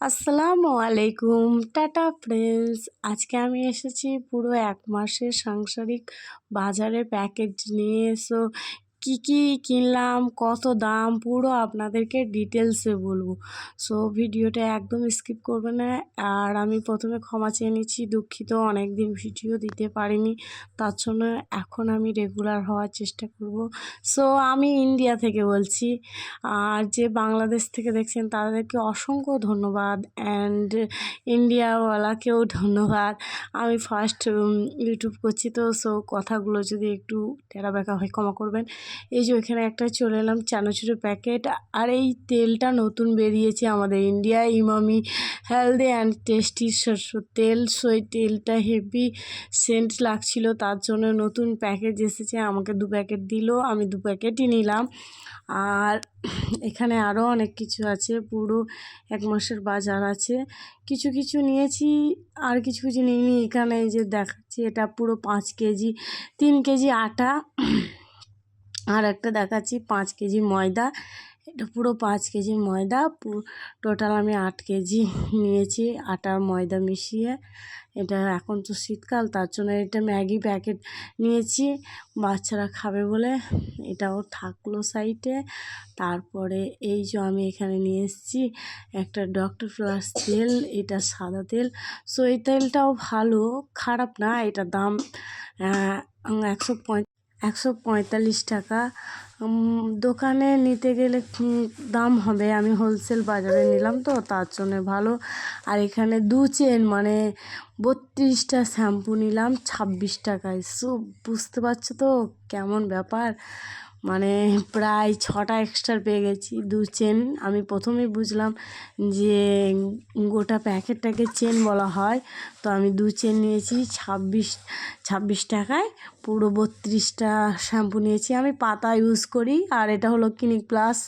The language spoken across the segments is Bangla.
আসসালামু আলাইকুম, টাটা ফ্রেন্ডস। আজকে আমি এসেছি পুরো এক মাসের সাংসারিক বাজারে প্যাকেজ নিয়ে। সো কী কী কিনলাম, কত দাম, পুরো আপনাদেরকে ডিটেলসে বলব। সো, ভিডিওটা একদম স্কিপ করবে না। আর আমি প্রথমে ক্ষমা চেয়ে নিচ্ছি, দুঃখিত অনেক দিন ভিডিও দিতে পারিনি। তার জন্য এখন আমি রেগুলার হওয়ার চেষ্টা করব। সো, আমি ইন্ডিয়া থেকে বলছি। আর যে বাংলাদেশ থেকে দেখছেন, তাদেরকে অসংখ্য ধন্যবাদ। অ্যান্ড ইন্ডিয়াওয়ালাকেও ধন্যবাদ। আমি ফার্স্ট ইউটিউব করছি তো, সো, কথাগুলো যদি একটু টেরা বেঁকা হয় ক্ষমা করবেন। এই যে ওইখানে একটা চলে এলাম চানাচুরের প্যাকেট আর এই তেলটা নতুন বেরিয়েছে আমাদের India Emami healthy and tasty সরষের তেল সো এই তেলটা হেভি সেন্ট লাগছিল, তার জন্য নতুন প্যাকেজ এসেছে, আমাকে দু প্যাকেট দিল, আমি দু প্যাকেটই নিলাম। আর এখানে আরও অনেক কিছু আছে, পুরো এক মাসের বাজার আছে। কিছু কিছু নিয়েছি, আর কিছু কিছু নিইনি, এখানে যে দেখাচ্ছি, এটা পুরো পাঁচ কেজি, তিন কেজি আটা। আর একটা দেখাচ্ছি, পাঁচ কেজি ময়দা। এটা পুরো পাঁচ কেজি ময়দা টোটাল আমি আট কেজি নিয়েছি আটার ময়দা মিশিয়ে। এটা এখন তো শীতকাল, তার জন্য এটা ম্যাগি প্যাকেট নিয়েছি। বাচ্চারা খাবে বলে এটাও থাকল সাইডে তারপরে এই যে আমি এখানে নিয়ে এসেছি একটা ডক্টর প্লাস তেল, এটা সাদা তেল। সো এই তেলটাও ভালো, খারাপ না, এটা দাম একশো একশো পঁয়তাল্লিশ টাকা। দোকানে নিতে গেলে দাম হবে? আমি হোলসেল বাজারে নিলাম তো, তার জন্যে ভালো। আর এখানে দু চেন মানে বত্রিশটা শ্যাম্পু নিলাম, ছাব্বিশ টাকায়। সু, বুঝতে পারছ তো? কেমন ব্যাপার? মানে প্রায় ছটা এক্সট্রা পেয়ে গেছি। দু চেন আমি প্রথমেই বুঝলাম যে গোটা প্যাকেটটাকে চেন বলা হয়। তো আমি দু চেন নিয়েছি, ছাব্বিশ ছাব্বিশ টাকায়। পুরো বত্রিশটা শ্যাম্পু নিয়েছি। আমি পাতা ইউজ করি, আর এটা হলো ক্লিনিক প্লাস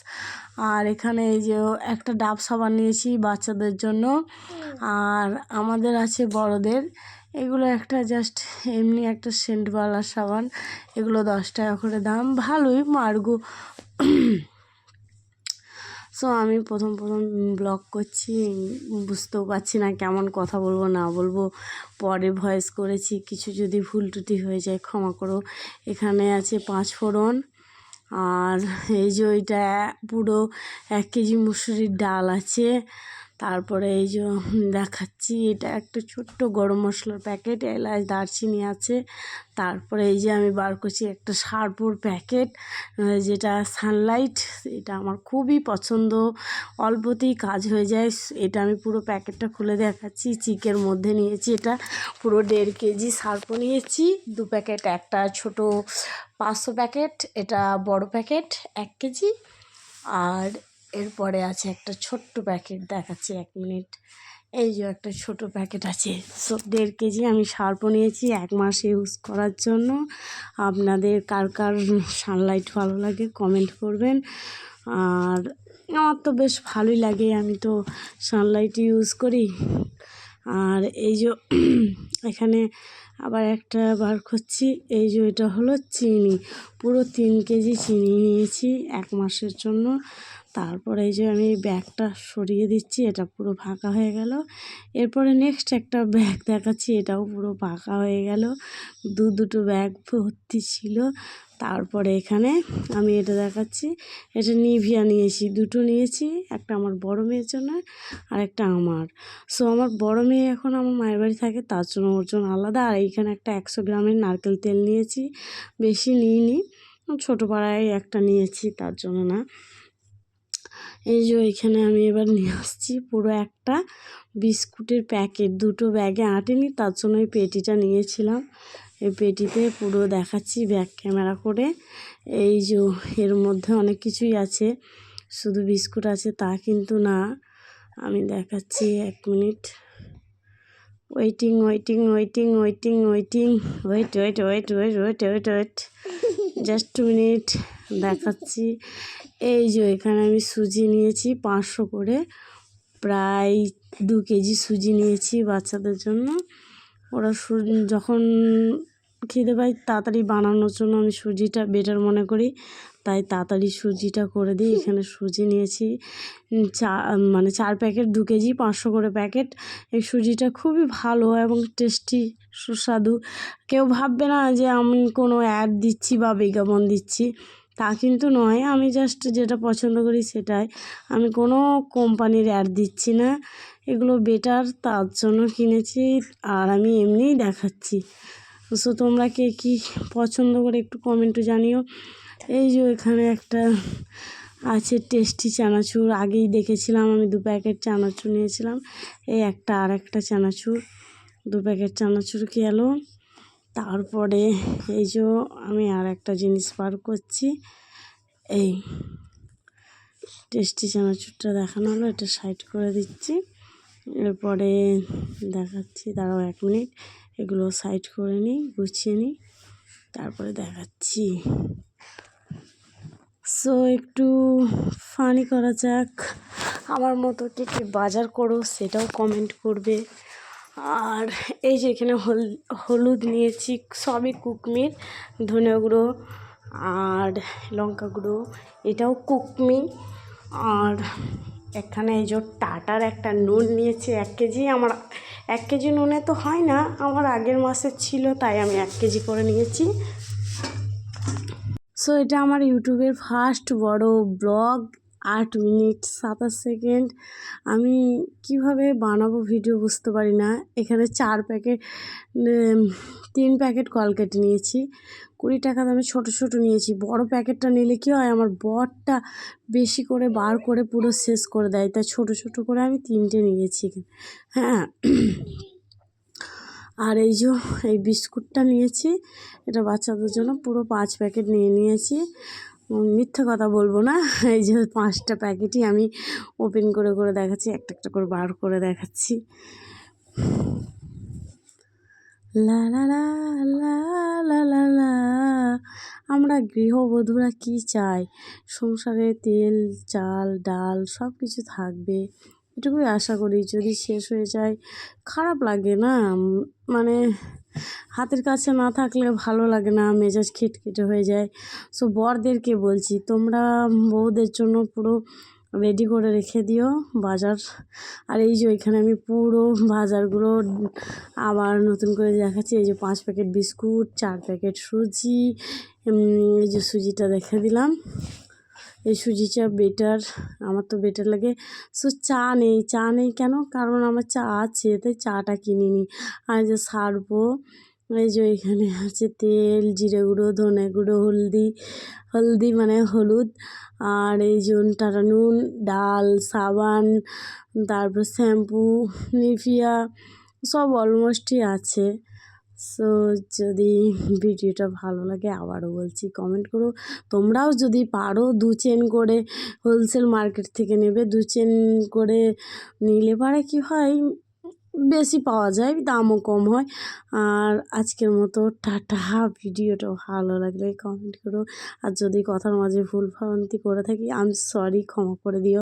আর এখানে এই যে একটা ডাব সাবান নিয়েছি বাচ্চাদের জন্য। আর আমাদের আছে বড়দের। এগুলো একটা জাস্ট এমনি একটা সেন্টওয়ালা সাবান। এগুলো দশ টাকা করে দাম, ভালোই মার্গো। সো আমি প্রথম প্রথম ব্লগ করছি, বুঝতেও পারছি না কেমন কথা বলব, না বলব। পরে ভয়েস করেছি, কিছু যদি ভুল টুটি হয়ে যায় ক্ষমা করো। এখানে আছে পাঁচ ফোড়ন, আর এই যে ওইটা পুরো এক কেজি মুসুরির ডাল আছে। তারপরে এই যে দেখাচ্ছি। এটা একটা ছোট্ট গরম মশলার প্যাকেট, এলাচ, দারচিনি আছে। তারপরে এই যে, আমি বার করছি একটা সারপুর প্যাকেট যেটা সানলাইট, এটা আমার খুবই পছন্দ। অল্পতেই কাজ হয়ে যায়। এটা আমি পুরো প্যাকেটটা খুলে দেখাচ্ছি। চিকের মধ্যে নিয়েছি এটা। পুরো দেড় কেজি সার্পো নিয়েছি। দু প্যাকেট একটা ছোট পাঁচশো প্যাকেট, এটা বড় প্যাকেট, এক কেজি। আর এরপরে আছে একটা ছোট্ট প্যাকেট, দেখাচ্ছি এক মিনিট। এই যে একটা ছোট প্যাকেট আছে। সো দেড় কেজি আমি সার্প নিয়েছি এক মাস ইউজ করার জন্য। আপনাদের কার কার সানলাইট ভালো লাগে কমেন্ট করবেন। আর আমার তো বেশ ভালোই লাগে, আমি তো সানলাইট ইউজ করি। আর এই যে এখানে আবার একটা বার করছি এই যে এটা হলো চিনি। পুরো তিন কেজি চিনি নিয়েছি এক মাসের জন্য। তারপরে এই যে আমি ব্যাগটা সরিয়ে দিচ্ছি, এটা পুরো ফাঁকা হয়ে গেল। এরপরে নেক্সট একটা ব্যাগ দেখাচ্ছি, এটাও পুরো ফাঁকা হয়ে গেল। দু দুটো ব্যাগ ভর্তি ছিল। তারপরে এখানে আমি এটা দেখাচ্ছি। এটা নিভিয়া নিয়েছি, দুটো নিয়েছি, একটা আমার বড় মেয়ের জন্য আর একটা আমার। সো আমার বড় মেয়ে এখন আমার মায়ের বাড়ি থাকে, তার জন্য ওর জন্য আলাদা। আর এইখানে একটা একশো গ্রামের নারকেল তেল নিয়েছি। বেশি নিইনি ছোটো পাড়ায় একটা নিয়েছি, তার জন্য না। এই যে এখানে আমি এবার নিয়ে আসছি পুরো একটা বিস্কুটের প্যাকেট। দুটো ব্যাগে আটেনি, তার জন্য ওই পেটিটা নিয়েছিলাম। এই পেটিতে পুরো দেখাচ্ছি ব্যাক ক্যামেরা করে। এই যে এর মধ্যে অনেক কিছুই আছে, শুধু বিস্কুট আছে তা কিন্তু না। আমি দেখাচ্ছি এক minute. Waiting waiting waiting waiting waiting wait wait wait wait wait wait wait just two minute দেখাচ্ছি। এই যে এখানে আমি সুজি নিয়েছি পাঁচশো করে। প্রায় দু কেজি সুজি নিয়েছি বাচ্চাদের জন্য। ওরা যখন খিদে পাই তাড়াতাড়ি বানানোর জন্য আমি সুজিটা বেটার মনে করি। তাই তাড়াতাড়ি সুজিটা করে দিই। এখানে সুজি নিয়েছি। চা মানে চার প্যাকেট, দু কেজি, পাঁচশো করে প্যাকেট। এই সুজিটা খুবই ভালো এবং টেস্টি, সুস্বাদু। কেউ ভাববে না যে আমি কোনো অ্যাড দিচ্ছি বা বিজ্ঞাপন দিচ্ছি। তা কিন্তু নয়, আমি জাস্ট যেটা পছন্দ করি সেটাই। আমি কোনো কোম্পানির অ্যাড দিচ্ছি না, এগুলো বেটার তার জন্য কিনেছি আর আমি এমনিই দেখাচ্ছি। সো তোমরা কে কী পছন্দ করে একটু কমেন্টও জানিও। এই যে এখানে একটা আছে টেস্টি চানাচুর, আগেই দেখেছিলাম আমি দু প্যাকেট চানাচুর নিয়েছিলাম, এই একটা আর একটা চানাচুর। দু প্যাকেট চানাচুর খেলো। তারপরে এই যে আমি আর একটা জিনিস বার করছি। এই টেস্টি চানাচুরটা দেখানো হলো, এটা সাইড করে দিচ্ছি। এরপরে দেখাচ্ছি, দাঁড়াও এক মিনিট, এগুলো সাইড করে নিই, গুছিয়ে নিই, তারপরে দেখাচ্ছি। সো, একটু ফানি করা যাক। আমার মতো কে কে বাজার করো, সেটাও কমেন্ট করবে। আর এই যে এখানে হল, হলুদ নিয়েছি, সবই কুকমির, ধনে গুঁড়ো আর লঙ্কা গুঁড়ো, এটাও কুকমি আর এখানে এই যে টাটার একটা নুন নিয়েছি, এক কেজি। আমার এক কেজি নুনে তো হয় না, আমার আগের মাসে ছিল, তাই আমি এক কেজি করে নিয়েছি। সো এটা আমার ইউটিউবের ফার্স্ট বড় ব্লগ। আট মিনিট, সাতাশ সেকেন্ড। আমি কীভাবে বানাবো ভিডিও বুঝতে পারি না। এখানে চার প্যাকেট তিন প্যাকেট কলকেট নিয়েছি। কুড়ি টাকা দামে ছোটো ছোটো নিয়েছি। বড় প্যাকেটটা নিলে কী হয়, আমার বরটা বেশি করে বার করে পুরো শেষ করে দেয়। তাই ছোটো ছোটো করে আমি তিনটে নিয়েছি হ্যাঁ। আর এই যে, এই বিস্কুটটা নিয়েছি। এটা বাচ্চাদের জন্য পুরো পাঁচ প্যাকেট নিয়ে নিয়েছি। মিথ্যে কথা বলব না। এই যে পাঁচটা প্যাকেটই আমি ওপেন করে করে দেখাচ্ছি, একটা একটা করে বার করে দেখাচ্ছি। লা লা লা লা লা লা লা। আমরা গৃহবধূরা কি চাই? সংসারে তেল, চাল, ডাল সব কিছু থাকবে। এটুকুই আশা করি, যদি শেষ হয়ে যায়, খারাপ লাগে না। মানে হাতের কাছে না থাকলে ভালো লাগে না, মেজাজ খিটখিটে হয়ে যায়। সো বরদেরকে বলছি, তোমরা বউদের জন্য পুরো রেডি করে রেখে দিও বাজার। আর এই যে ওইখানে আমি পুরো বাজারগুলো আবার নতুন করে দেখাচ্ছি। এই যে পাঁচ প্যাকেট বিস্কুট, চার প্যাকেট সুজি এই যে সুজিটা দেখে দিলাম। এই সুজি চা বেটার, আমার তো বেটার লাগে। সো চা নেই চা নেই কেন? কারণ আমার চা আছে, তাই চাটা কিনিনি। আর যে সারবো, এই যে এখানে আছে তেল, জিরে গুঁড়ো, ধনে গুঁড়ো, হলদি হলদি মানে হলুদ। আর এই যে টাটা নুন, ডাল, সাবান, তারপর শ্যাম্পু, নিভিয়া, সব অলমোস্টই আছে। সো যদি ভিডিওটা ভালো লাগে আবারও বলছি কমেন্ট করো। তোমরাও যদি পারো দু চেন করে হোলসেল মার্কেট থেকে নেবে, দু চেন করে নিলে পারে কি হয়, বেশি পাওয়া যায়, দামও কম হয়। আর আজকের মতো টাটা, ভিডিওটা ভালো লাগলে কমেন্ট করো। আর যদি কথার মাঝে ভুল ভ্রান্তি করে থাকি আমি সরি ক্ষমা করে দিও।